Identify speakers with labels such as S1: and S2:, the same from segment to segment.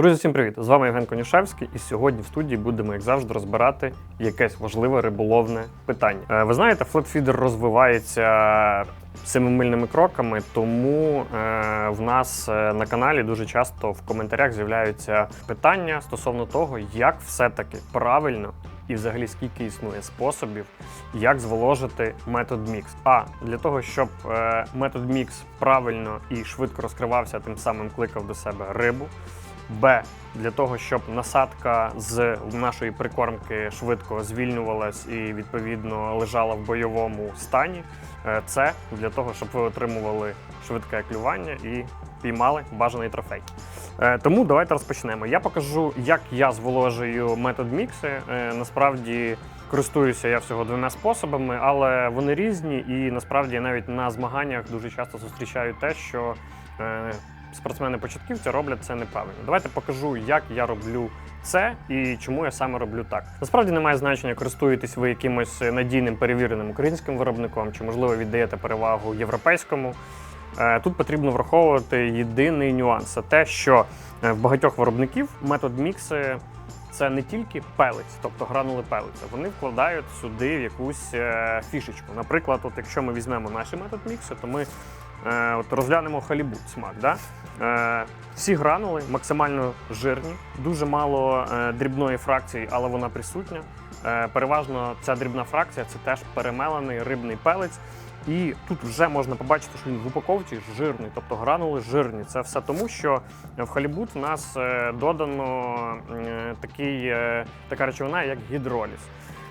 S1: Друзі, всім привіт! З вами Євген Конюшевський, і сьогодні в студії будемо, як завжди, розбирати якесь важливе риболовне питання. Е, Ви знаєте, флетфідер розвивається семимильними кроками, тому е, в нас е, на каналі дуже часто в коментарях з'являються питання стосовно того, як все-таки правильно і взагалі скільки існує способів, як зволожити метод мікс. А для того, щоб метод мікс правильно і швидко розкривався, тим самим кликав до себе рибу. Б. Для того, щоб насадка з нашої прикормки швидко звільнювалась і відповідно лежала в бойовому стані. Це для того, щоб ви отримували швидке клювання і піймали бажаний трофей. Е, Тому давайте розпочнемо. Я покажу, як я зволожую метод мікси. Е, Насправді користуюся я всього двома способами, але вони різні, і насправді навіть на змаганнях дуже часто зустрічаю те, що е, спортсмени-початківці роблять це неправильно. Давайте покажу, як я роблю це і чому я саме роблю так. Насправді немає значення, користуєтесь ви якимось надійним перевіреним українським виробником, чи можливо віддаєте перевагу європейському. Е, Тут потрібно враховувати єдиний нюанс це те, що е, в багатьох виробників метод мікси це не тільки пелець, тобто гранули пелеця. Вони вкладають сюди якусь е, фішечку. Наприклад, от якщо ми візьмемо наш метод мікси, то ми е, от розглянемо халібут смак. Да? Е, всі гранули максимально жирні, дуже мало е, дрібної фракції, але вона присутня. Е, переважно ця дрібна фракція це теж перемелений рибний пелець. І тут вже можна побачити, що він в упаковці жирний, тобто гранули жирні. Це все тому, що в халібут в нас е, додано е, такий, е, така речовина, як гідроліз.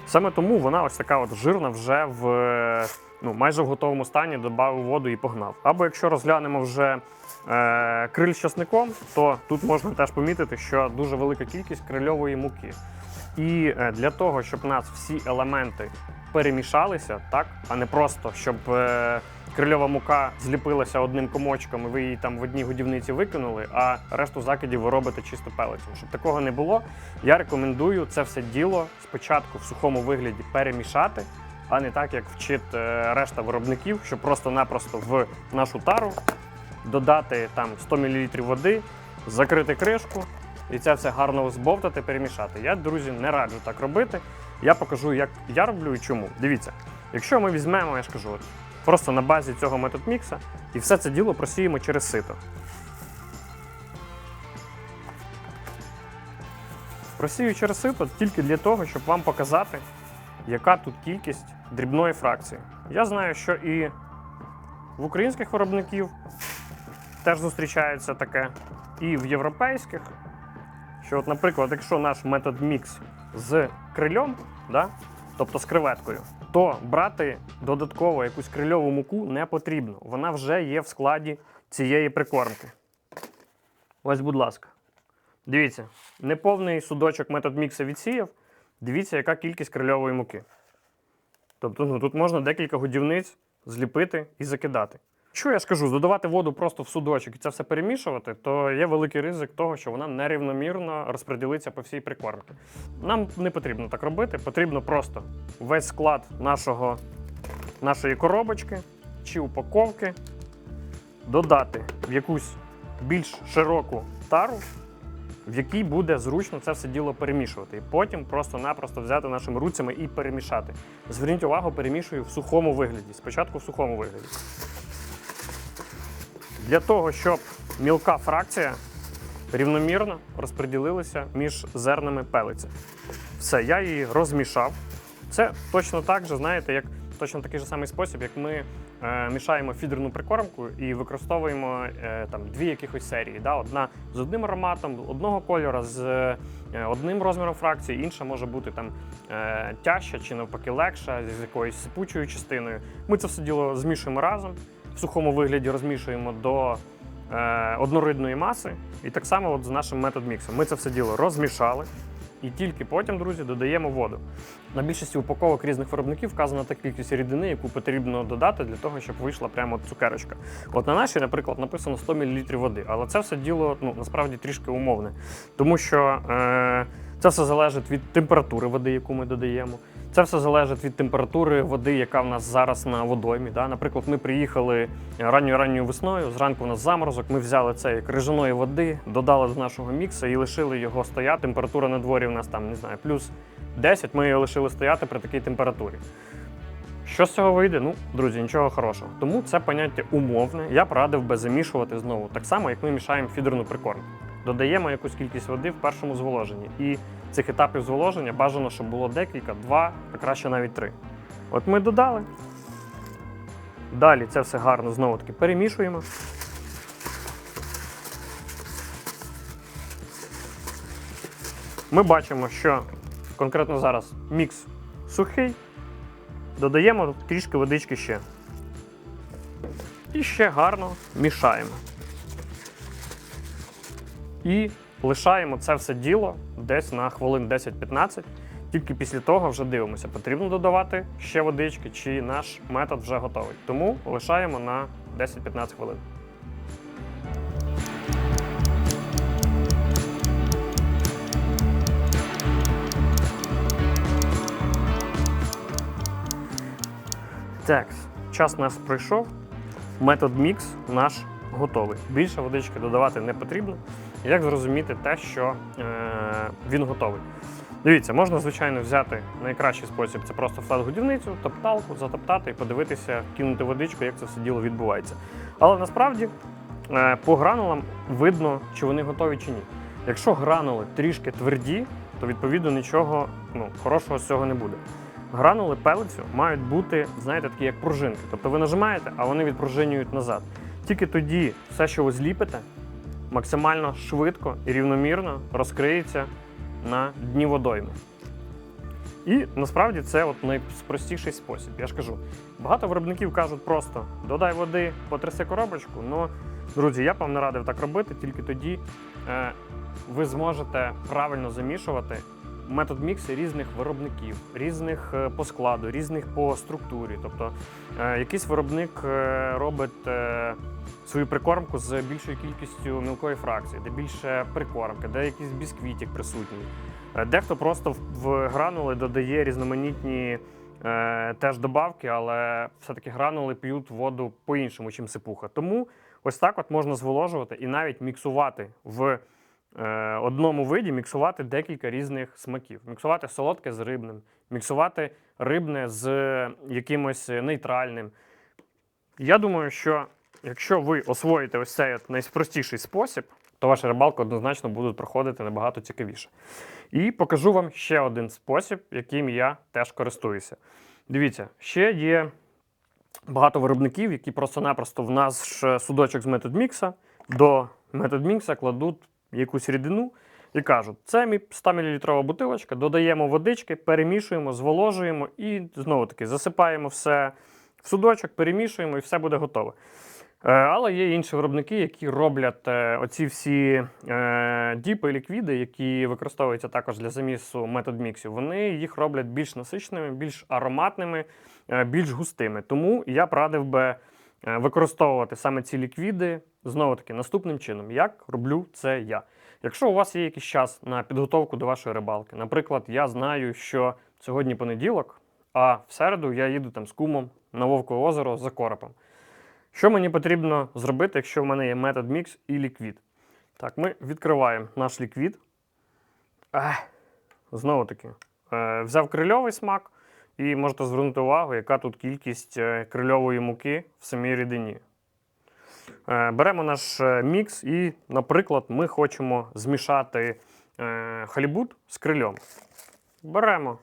S1: Саме тому вона ось така от жирна вже в ну, майже в готовому стані, додав воду і погнав. Або якщо розглянемо вже е, криль з часником, то тут можна теж помітити, що дуже велика кількість крильової муки. І е, для того, щоб у нас всі елементи перемішалися, так, а не просто щоб е, крильова мука зліпилася одним комочком, і ви її там в одній годівниці викинули, а решту закидів ви робите чисто пелетом. Щоб такого не було, я рекомендую це все діло спочатку в сухому вигляді перемішати, а не так, як вчить е, решта виробників, що просто-напросто в нашу тару додати там 100 мл води, закрити кришку і це все гарно збовтати, перемішати. Я, друзі, не раджу так робити. Я покажу, як я роблю і чому. Дивіться, якщо ми візьмемо, я ж кажу, просто на базі цього метод мікса і все це діло просіємо через сито. Просію через сито тільки для того, щоб вам показати, яка тут кількість дрібної фракції. Я знаю, що і в українських виробників теж зустрічається таке, і в європейських. Що, от, наприклад, якщо наш метод мікс з крильом, да, тобто з креветкою, то брати додатково якусь крильову муку не потрібно. Вона вже є в складі цієї прикормки. Ось, будь ласка. Дивіться, неповний судочок метод мікса відсіяв. Дивіться, яка кількість крильової муки. Тобто ну, тут можна декілька годівниць зліпити і закидати. Що я скажу, додавати воду просто в судочок і це все перемішувати, то є великий ризик того, що вона нерівномірно розподілиться по всій прикормці. Нам не потрібно так робити, потрібно просто весь склад нашого, нашої коробочки чи упаковки додати в якусь більш широку тару, в якій буде зручно це все діло перемішувати. І потім просто-напросто взяти нашими руцями і перемішати. Зверніть увагу, перемішую в сухому вигляді. Спочатку в сухому вигляді. Для того, щоб мілка фракція рівномірно розподілилася між зернами пелиця. Все, я її розмішав. Це точно так же, знаєте, як точно такий же самий спосіб, як ми е, мішаємо фідерну прикормку і використовуємо е, там дві якихось серії. Да? Одна з одним ароматом, одного кольору, з е, одним розміром фракції, інша може бути там е, тяжча чи навпаки легша, з якоюсь сипучою частиною. Ми це все діло змішуємо разом в сухому вигляді розмішуємо до е, одноридної маси. І так само от з нашим метод міксом. Ми це все діло розмішали. І тільки потім, друзі, додаємо воду. На більшості упаковок різних виробників вказана та кількість рідини, яку потрібно додати для того, щоб вийшла прямо цукерочка. От на нашій, наприклад, написано 100 мл води, але це все діло ну, насправді трішки умовне. Тому що е, це все залежить від температури води, яку ми додаємо. Це все залежить від температури води, яка в нас зараз на водоймі. Да? Наприклад, ми приїхали ранньою ранньою весною, зранку у нас заморозок. Ми взяли цей крижаної води, додали до нашого мікса і лишили його стояти. Температура на дворі у нас там не знаю, плюс 10. Ми його лишили стояти при такій температурі. Що з цього вийде? Ну, друзі, нічого хорошого. Тому це поняття умовне. Я б радив би замішувати знову, так само, як ми мішаємо фідерну прикормку. Додаємо якусь кількість води в першому зволоженні. І цих етапів зволоження бажано, щоб було декілька, два, а краще навіть три. От ми додали. Далі це все гарно знову таки перемішуємо. Ми бачимо, що конкретно зараз мікс сухий. Додаємо трішки водички ще. І ще гарно мішаємо. І лишаємо це все діло десь на хвилин 10-15. Тільки після того вже дивимося, потрібно додавати ще водички, чи наш метод вже готовий. Тому лишаємо на 10-15 хвилин. Так, час нас пройшов. Метод мікс наш готовий. Більше водички додавати не потрібно. Як зрозуміти те, що е, він готовий? Дивіться, можна, звичайно, взяти найкращий спосіб це просто флет-годівницю, топталку, затоптати і подивитися, кинути водичку, як це все діло відбувається. Але насправді е, по гранулам видно, чи вони готові чи ні. Якщо гранули трішки тверді, то відповідно нічого ну, хорошого з цього не буде. Гранули пелицю мають бути, знаєте, такі як пружинки. Тобто ви нажимаєте, а вони відпружинюють назад. Тільки тоді все, що ви зліпите, максимально швидко і рівномірно розкриється на дні водойми. І насправді це от найпростіший спосіб. Я ж кажу, багато виробників кажуть просто додай води, потряси коробочку. Ну, друзі, я б вам не радив так робити, тільки тоді е, ви зможете правильно замішувати метод міксу різних виробників, різних е, по складу, різних по структурі. Тобто е, якийсь виробник е, робить свою прикормку з більшою кількістю мілкої фракції, де більше прикормки, де якийсь бісквітик присутній. Дехто просто в- гранули додає різноманітні теж добавки, але все-таки гранули п'ють воду по-іншому, чим сипуха. Тому ось так от можна зволожувати і навіть міксувати в одному виді, міксувати декілька різних смаків. Міксувати солодке з рибним, міксувати рибне з якимось нейтральним. Я думаю, що якщо ви освоїте ось цей найпростіший спосіб, то ваша рибалка однозначно буде проходити набагато цікавіше. І покажу вам ще один спосіб, яким я теж користуюся. Дивіться, ще є багато виробників, які просто-напросто в наш судочок з метод мікса до метод мікса кладуть якусь рідину і кажуть, це мій 100 мл бутилочка, додаємо водички, перемішуємо, зволожуємо і знову таки засипаємо все в судочок, перемішуємо і все буде готове. Е, Але є інші виробники, які роблять е, оці всі е, діпи, ліквіди, які використовуються також для замісу метод міксів. Вони їх роблять більш насиченими, більш ароматними, більш густими. Тому я б радив би використовувати саме ці ліквіди знову таки наступним чином, як роблю це я. Якщо у вас є якийсь час на підготовку до вашої рибалки, наприклад, я знаю, що сьогодні понеділок, а в середу я їду там з кумом на Вовкове озеро за коропом. Що мені потрібно зробити, якщо в мене є метод мікс і ліквід? Так, ми відкриваємо наш ліквід. Знову таки, е, взяв крильовий смак, і можете звернути увагу, яка тут кількість е, крильової муки в самій рідині. Е, Беремо наш е, мікс і, наприклад, ми хочемо змішати е, халібут з крильом. Беремо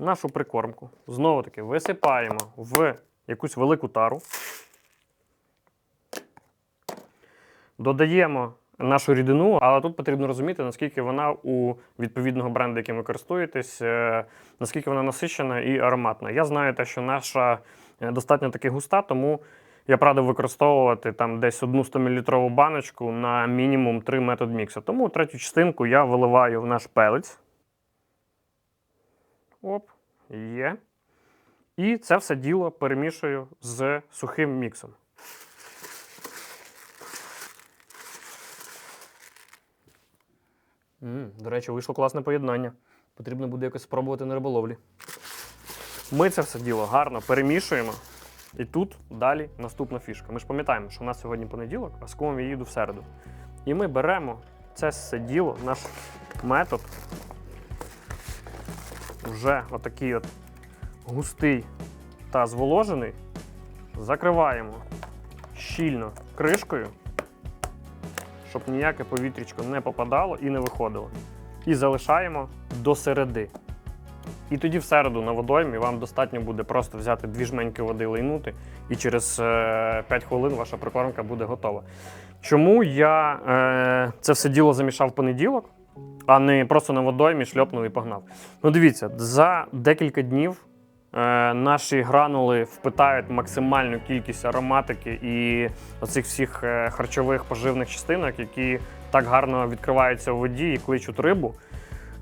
S1: нашу прикормку, знову таки висипаємо в якусь велику тару. Додаємо нашу рідину, але тут потрібно розуміти, наскільки вона у відповідного бренду, яким ви користуєтесь, наскільки вона насичена і ароматна. Я знаю те, що наша достатньо таки густа, тому я б радив використовувати там десь одну 100-мл баночку на мінімум 3 метод мікса. Тому третю частинку я виливаю в наш пелець. Оп, є. І це все діло перемішую з сухим міксом. М, до речі, вийшло класне поєднання. Потрібно буде якось спробувати на риболовлі. Ми це все діло гарно перемішуємо. І тут далі наступна фішка. Ми ж пам'ятаємо, що у нас сьогодні понеділок, а з кумом я їду в середу. І ми беремо це все діло, наш метод, вже отакий от густий та зволожений, закриваємо щільно кришкою, щоб ніяке повітрячко не попадало і не виходило. І залишаємо до середи. І тоді в середу на водоймі вам достатньо буде просто взяти дві жменьки води лайнути, і через е, 5 хвилин ваша прикормка буде готова. Чому я е, це все діло замішав в понеділок, а не просто на водоймі шльопнув і погнав? Ну дивіться, за декілька днів е, наші гранули впитають максимальну кількість ароматики і оцих всіх е, харчових поживних частинок, які так гарно відкриваються у воді і кличуть рибу.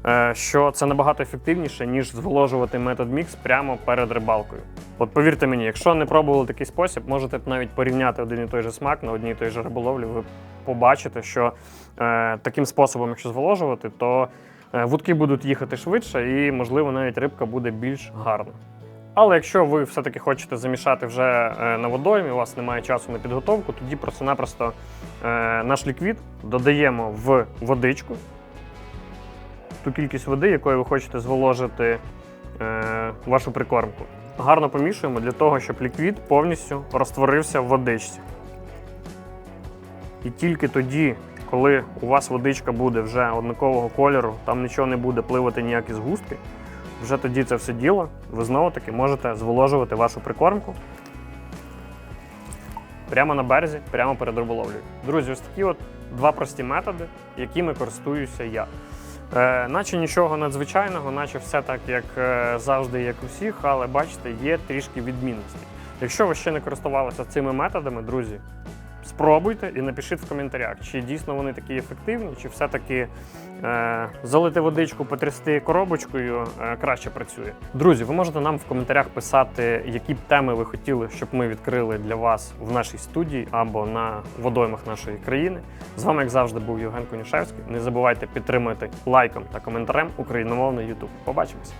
S1: Е, Що це набагато ефективніше, ніж зволожувати метод мікс прямо перед рибалкою. От повірте мені, якщо не пробували такий спосіб, можете навіть порівняти один і той же смак на одній і той же риболовлі. Ви побачите, що е, таким способом, якщо зволожувати, то е, вудки будуть їхати швидше і, можливо, навіть рибка буде більш гарна. Але якщо ви все-таки хочете замішати вже е, на водоймі, у вас немає часу на підготовку, тоді просто-напросто наш ліквід додаємо в водичку, ту кількість води, якою ви хочете зволожити е, вашу прикормку. Гарно помішуємо для того, щоб ліквід повністю розтворився в водичці. І тільки тоді, коли у вас водичка буде вже однакового кольору, там нічого не буде пливати ніякі згустки, вже тоді це все діло, ви знову таки можете зволожувати вашу прикормку прямо на березі, прямо перед риболовлею. Друзі, ось такі от два прості методи, якими користуюся я. Е, наче нічого надзвичайного, наче все так, як е, завжди, як у всіх, але бачите, є трішки відмінності. Якщо ви ще не користувалися цими методами, друзі, спробуйте і напишіть в коментарях, чи дійсно вони такі ефективні, чи все-таки е, залити водичку, потрясти коробочкою е, краще працює. Друзі, ви можете нам в коментарях писати, які б теми ви хотіли, щоб ми відкрили для вас в нашій студії або на водоймах нашої країни. З вами, як завжди, був Євген Конюшевський. Не забувайте підтримувати лайком та коментарем україномовний YouTube. Побачимось!